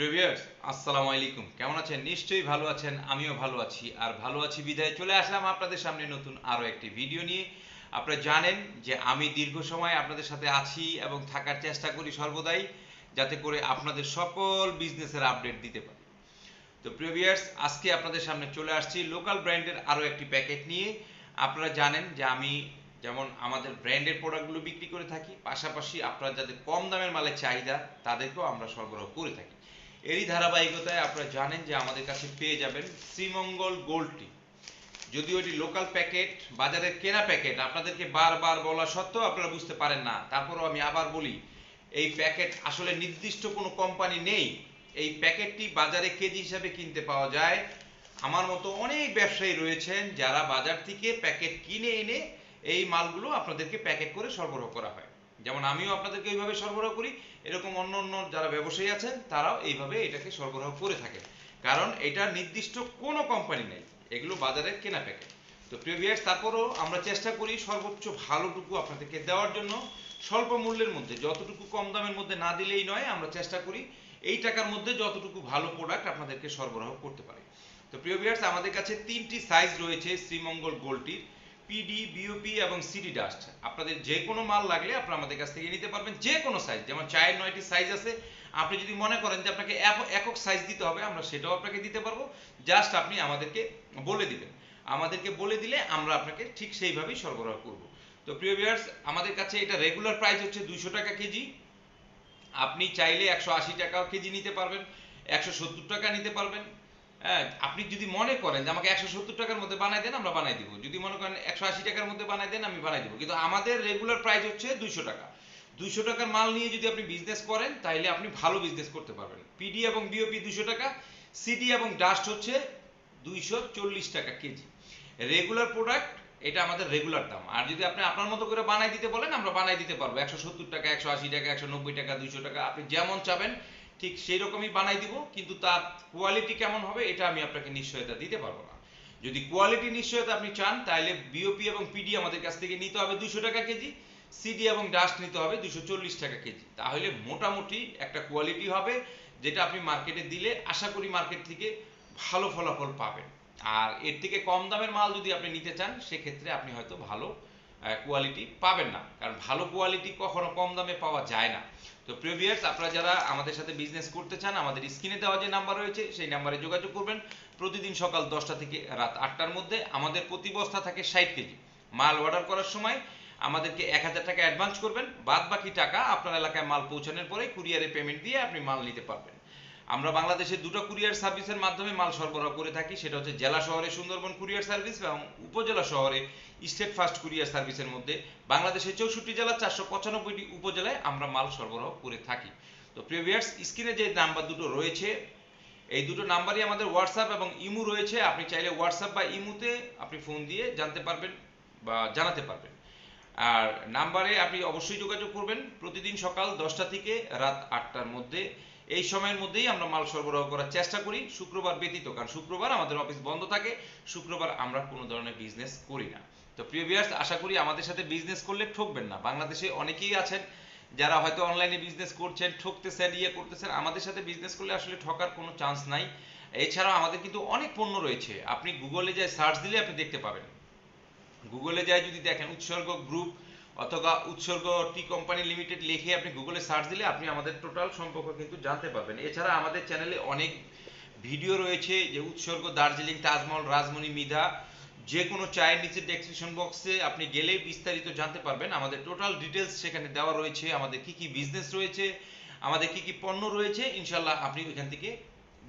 প্রিভিয়ার্স আসসালামু আলাইকুম। কেমন আছেন? নিশ্চয়ই ভালো আছেন, আমিও ভালো আছি। আর ভালো আছি বিদায়। চলে আসলাম আপনাদের সামনে নতুন আরও একটি ভিডিও নিয়ে। আপনারা জানেন যে আমি দীর্ঘ সময় আপনাদের সাথে আছি এবং থাকার চেষ্টা করি সর্বদাই, যাতে করে আপনাদের সকল বিজনেসের আপডেট দিতে পারি। তো প্রিভিয়ার্স আজকে আপনাদের সামনে চলে আসছি লোকাল ব্র্যান্ডের আরও একটি প্যাকেট নিয়ে। আপনারা জানেন যে আমি যেমন আমাদের ব্র্যান্ডের প্রোডাক্টগুলো বিক্রি করে থাকি, পাশাপাশি আপনারা যাদের কম দামের মালের চাহিদা, তাদেরকেও আমরা সরবরাহ করে থাকি। এরই ধারাবাহিকতায় আপনারা জানেন যে আমাদের কাছে পেয়ে যাবেন শ্রীমঙ্গল গোল্ড টি। যদিও এটি লোকাল প্যাকেট, বাজারের কেনা প্যাকেট, আপনাদেরকে বারবার বলা সত্ত্বেও আপনারা বুঝতে পারেন না। তারপরও আমি আবার বলি, এই প্যাকেট আসলে নির্দিষ্ট কোনো কোম্পানি নেই। এই প্যাকেটটি বাজারে কেজি হিসাবে কিনতে পাওয়া যায়। আমার মতো অনেক ব্যবসায়ী রয়েছেন যারা বাজার থেকে প্যাকেট কিনে এনে এই মালগুলো আপনাদেরকে প্যাকেট করে সরবরাহ করা হয়। যেমন আমিও আপনাদেরকে এইভাবে সরবরাহ করি, এরকম অন্য অন্য যারা ব্যবসায়ী আছেন, তারাও এইভাবে এটাকে সরবরাহ করে থাকেন। কারণ এটা নির্দিষ্ট কোনো কোম্পানি নেই, এগুলো বাজারের কেনা প্যাকেট। তো প্রিভিয়াস তারপরও আমরা চেষ্টা করি সর্বোচ্চ ভালোটুকু আপনাদেরকে দেওয়ার জন্য। স্বল্প মূল্যের মধ্যে, যতটুকু কম দামের মধ্যে না দিলেই নয়, আমরা চেষ্টা করি এই টাকার মধ্যে যতটুকু ভালো প্রোডাক্ট আপনাদেরকে সরবরাহ করতে পারি। তো প্রিয় ভিউয়ার্স আমাদের কাছে তিনটি সাইজ রয়েছে Sreemangal গোল্ডটির P D B O P এবং সিডি ডাস্ট আপনাদের যে কোনো মাল লাগলে আপনারা আমাদের কাছ থেকে নিতে পারবেন যে কোনো সাইজ যেমন চায়ের নয়টি সাইজ আছে। আপনি যদি মনে করেন যে আপনাকে একক সাইজ দিতে হবে, আমরা সেটাও আপনাকে দিতে পারব। জাস্ট আপনি আমাদেরকে বলে দিবেন। আমাদেরকে বলে দিলে আমরা আপনাকে ঠিক সেইভাবেই সরবরাহ করব। তো প্রিয় ভিউয়ার্স আমাদের কাছে এটা রেগুলার প্রাইস হচ্ছে দুইশো টাকা কেজি। আপনি চাইলে একশো আশি টাকা কেজি নিতে পারবেন, একশো সত্তর টাকা নিতে পারবেন। আপনি যদি মনে করেন যে আমাকে একশো সত্তর টাকার মধ্যে বানাই দেন, আমরা বানাই দিব। যদি মনে করেন একশো আশি টাকার মধ্যে বানাই দেন, আমি বানাই দিব। কিন্তু আমাদের রেগুলার প্রাইস হচ্ছে দুইশো টাকা। দুইশো টাকার মাল নিয়ে যদি আপনি বিজনেস করেন তাহলে আপনি ভালো বিজনেস করতে পারবেন। পিডি এবং বিওপি দুইশো টাকা সিডি এবং ডাস্ট হচ্ছে দুইশো চল্লিশ টাকা কেজি। রেগুলার প্রোডাক্ট এটা আমাদের রেগুলার দাম। আর যদি আপনি আপনার মতো করে বানাই দিতে বলেন, আমরা বানাই দিতে পারব। একশো সত্তর টাকা, একশো আশি টাকা, একশো নব্বই টাকা, দুইশো টাকা, আপনি যেমন চাবেন ঠিক সেই রকমই বানাই দিব, কিন্তু তার কোয়ালিটি কেমন হবে এটা আমি আপনাকে নিশ্চয়তা দিতে পারব না। যদি কোয়ালিটি নিশ্চয়তা আপনি চান তাহলে বিওপি এবং পিডি আমাদের কাছ থেকে নিতে হবে দুশো টাকা কেজি সিডি এবং ডাস্ট নিতে হবে দুশো চল্লিশ টাকা কেজি। তাহলে মোটামুটি একটা কোয়ালিটি হবে, যেটা আপনি মার্কেটে দিলে আশা করি মার্কেট থেকে ভালো ফলাফল পাবেন। আর এর থেকে কম দামের মাল যদি আপনি নিতে চান, সেক্ষেত্রে আপনি হয়তো ভালো কোয়ালিটি পাবেন না। কারণ ভালো কোয়ালিটি কখনো কম দামে পাওয়া যায় না। তো প্রিভিয়ার্স আপনারা যারা আমাদের সাথে বিজনেস করতে চান, আমাদের স্ক্রিনে দেওয়া যে নাম্বার রয়েছে, সেই নাম্বারে যোগাযোগ করবেন। প্রতিদিন সকাল দশটা থেকে রাত আটটার মধ্যে। আমাদের প্রতি বস্তা থাকে ষাট কেজি। মাল অর্ডার করার সময় আমাদেরকে এক হাজার টাকা অ্যাডভান্স করবেন। বাদ বাকি টাকা আপনার এলাকায় মাল পৌঁছানোর পরে কুরিয়ারে পেমেন্ট দিয়ে আপনি মাল নিতে পারবেন। আমরা বাংলাদেশে দুটো কুরিয়ার সার্ভিসের মাধ্যমে মাল সরবরাহ করে থাকি, সেটা হচ্ছে জেলা শহরে সুন্দরবন কুরিয়ার সার্ভিস এবং উপজেলা শহরে স্টেট ফার্স্ট কুরিয়ার সার্ভিসের মধ্যে। বাংলাদেশের চৌষট্টি জেলা চারশো পঁচানব্বইটি উপজেলায় আমরা মাল সরবরাহ করে থাকি। তো প্রিভিয়ার্স স্ক্রিনে যে নাম্বার দুটো রয়েছে, এই দুটো নাম্বারই আমাদের হোয়াটসঅ্যাপ এবং ইমু রয়েছে। আপনি চাইলে হোয়াটসঅ্যাপ বা ইমুতে আপনি ফোন দিয়ে জানতে পারবেন বা জানাতে পারবেন। আর নাম্বারে আপনি অবশ্যই যোগাযোগ করবেন প্রতিদিন সকাল দশটা থেকে রাত আটটার মধ্যে। এই সময়ের মধ্যেই আমরা মাল সরবরাহ করার চেষ্টা করি, শুক্রবার ব্যতীত, কারণ শুক্রবার আমাদের অফিস বন্ধ থাকে, শুক্রবার আমরা কোনো ধরনের বিজনেস করি না। তো প্রিয় ভিউয়ার্স আশা করি আমাদের সাথে বিজনেস করলে ঠকবেন না। বাংলাদেশে অনেকেই আছেন যারা হয়তো অনলাইনে বিজনেস করছেন, ঠকতেছেন ইয়ে করতেছেন, আমাদের সাথে বিজনেস করলে আসলে ঠকার কোনো চান্স নাই। এছাড়াও আমাদের কিন্তু অনেক পণ্য রয়েছে। আপনি গুগলে যায় সার্চ দিলে আপনি দেখতে পাবেন। গুগলে যায় যদি দেখেন, উৎসর্গ গ্রুপ অথবা উৎসর্গ টি কোম্পানি লিমিটেড লিখে আপনি গুগলে সার্চ দিলে আপনি আমাদের টোটাল সম্পর্ক কিন্তু জানতে পারবেন। এছাড়া আমাদের চ্যানেলে অনেক ভিডিও রয়েছে যে উৎসর্গ দার্জিলিং, তাজমহল, রাজমণি, মিধা যে কোনো চায়ের নিচে ডেসক্রিপশন বক্সে আপনি গেলে বিস্তারিত জানতে পারবেন। আমাদের টোটাল ডিটেলস সেখানে দেওয়া রয়েছে, আমাদের কি কি বিজনেস রয়েছে, আমাদের কি কি পণ্য রয়েছে ইনশাল্লাহ আপনি ওইখান থেকে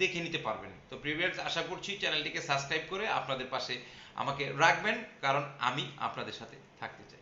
দেখে নিতে পারবেন। তো প্রিভিয়াস আশা করছি চ্যানেলটিকে সাবস্ক্রাইব করে আপনাদের পাশে আমাকে রাখবেন, কারণ আমি আপনাদের সাথে থাকতে চাই।